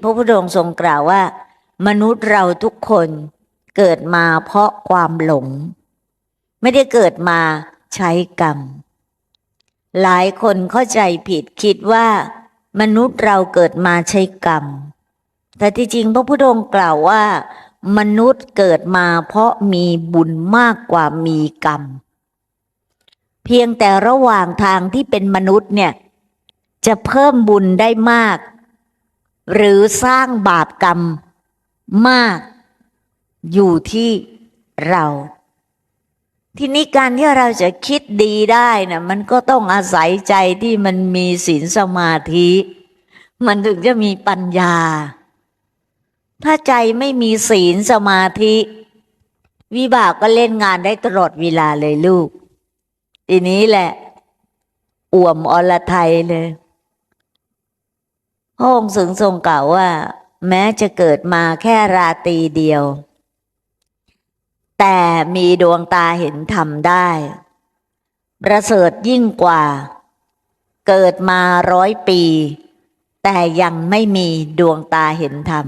พระพุทธองค์ทรงกล่าวว่า มนุษย์เราทุกคนเกิดมาเพราะความหลง ไม่ได้เกิดมาใช้กรรม หลายคนเข้าใจผิดคิดว่า มนุษย์เราเกิดมาใช้กรรม แต่ที่จริงพระพุทธองค์กล่าวว่า มนุษย์เกิดมาเพราะมีบุญมากกว่ามีกรรม เพียงแต่ระหว่างทางที่เป็นมนุษย์เนี่ยจะเพิ่มบุญได้มาก หรือสร้างบาปกรรมมากอยู่ที่เรา ทีนี้การที่เราจะคิดดีได้นะมันก็ต้องอาศัยใจที่มันมีศีลสมาธิ มันถึงจะมีปัญญา ถ้าใจไม่มีศีลสมาธิ วิบากก็เล่นงานได้ตลอดเวลาเลยลูก ทีนี้แหละ อ่วมอรไทยเลย พระองค์สึงทรงกล่าวว่า แม้จะเกิดมาแค่ราตรีเดียว แต่มีดวงตาเห็นธรรมได้ประเสริฐยิ่งกว่า เกิดมาร้อยปี แต่ยังไม่มีดวงตาเห็นธรรม